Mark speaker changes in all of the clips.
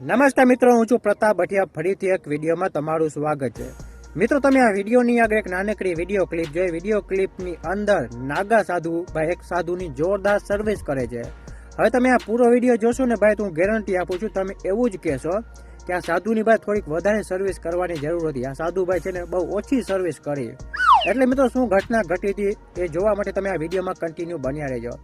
Speaker 1: નમસ્તે મિત્રો હું છું પ્રતાપ ભટિયા. ફરીથી એક વિડીયોમાં તમારું સ્વાગત છે. મિત્રો તમે આ વિડીયોની આગળ એક નાનકડી વીડિયો ક્લિપ જોઈ. વીડિયો ક્લિપની અંદર નાગા સાધુ ભાઈ એક સાધુની જોરદાર સર્વિસ કરે છે. હવે તમે આ પૂરો વીડિયો જોશો ને ભાઈ તો હું ગેરંટી આપું છું તમે એવું જ કહેશો કે આ સાધુની ભાઈ થોડીક વધારે સર્વિસ કરવાની જરૂર હતી. આ સાધુભાઈ છે ને બહુ ઓછી સર્વિસ કરી. એટલે મિત્રો શું ઘટના ઘટી હતી એ જોવા માટે તમે આ વિડીયોમાં કન્ટિન્યુ બન્યા રહેજો.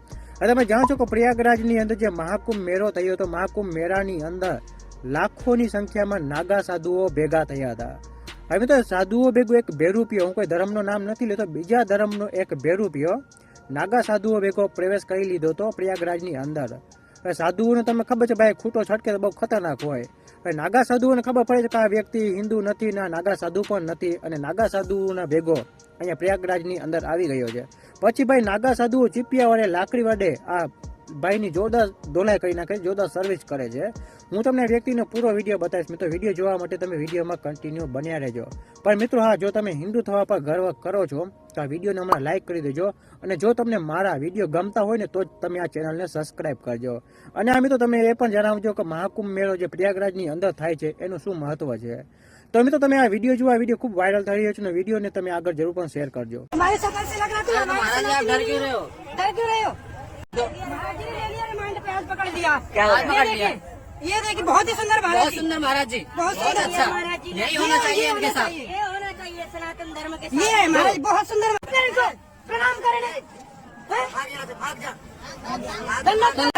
Speaker 1: હવે તમે જાણો છો કે પ્રયાગરાજની અંદર જે મહાકુંભ મેળો થયો હતો, મહાકુંભ મેળાની અંદર લાખોની સંખ્યામાં નાગા સાધુઓ ભેગા થયા હતા. હવે તો સાધુઓ ભેગું એક ભેરૂપિયો, હું કોઈ ધર્મનું નામ નથી લેતો, બીજા ધર્મનો એક ભેરૂપિયો, નાગા સાધુઓ ભેગો પ્રવેશ કરી લીધો હતો પ્રયાગરાજની અંદર. સાધુઓને તમે ખબર છે ભાઈ, ખૂટો છટકે તો બહુ ખતરનાક હોય. હવે નાગા સાધુઓને ખબર પડે છે કે આ વ્યક્તિ હિન્દુ નથી ના નાગા સાધુ પણ નથી. અને નાગા સાધુઓના ભેગો અહીંયા પ્રયાગરાજની અંદર આવી ગયો છે. પછી ભાઈ, નાગા સાધુઓ ચીપિયા વડે લાકડી વડે આ ભાઈની જોરદાર ધોલાઈ કરી નાખે જોરદાર સર્વિસ કરે છે. હું તમને વ્યક્તિનો પૂરો વીડિયો બતાવીશ. મિત્રો, વીડિયો જોવા માટે તમે વિડીયોમાં કન્ટિન્યુ બન્યા રહેજો. પણ મિત્રો, હા, જો તમે હિન્દુ થવા પર ગર્વ કરો છો તો આ વિડીયોને હમણાં લાઈક કરી દેજો અને જો તમને મારા વિડીયો ગમતા હોય ને તો જ તમે આ ચેનલને સબસ્ક્રાઇબ કરજો અને આ મિત્રો તમે એ પણ જણાવજો કે મહાકુંભ મેળો જે પ્રયાગરાજની અંદર થાય છે એનું શું મહત્વ છે તો મિત્રો તમે આ વિડીયો જુઓ આ વિડીયો ખૂબ વાયરલ થઈ રહ્યો છે અને વિડીયોને તમે આગળ જરૂર પણ શેર કરજો
Speaker 2: हमारे शकल से लग रहा था हमारे
Speaker 3: महाराज आप डर क्यों रहे हो
Speaker 2: डर क्यों रहे हो महाराज जी ने ले लिया रिमांड पे आज पकड़ दिया
Speaker 3: क्या
Speaker 2: ये
Speaker 3: पकड़
Speaker 2: देखिए,
Speaker 3: लिया?
Speaker 2: ये देखिए बहुत ही सुंदर महाराज
Speaker 3: बहुत
Speaker 2: जी
Speaker 3: सुंदर महाराज जी
Speaker 2: बहुत सुंदर
Speaker 3: अच्छा
Speaker 2: महाराज जी
Speaker 3: यही होना चाहिए
Speaker 2: ये
Speaker 3: इनके
Speaker 2: होना
Speaker 3: साथ
Speaker 4: सनातन धर्म के
Speaker 2: ये है महाराज बहुत सुंदर इनको प्रणाम करें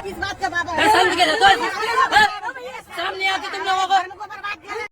Speaker 4: इस बात का बाबा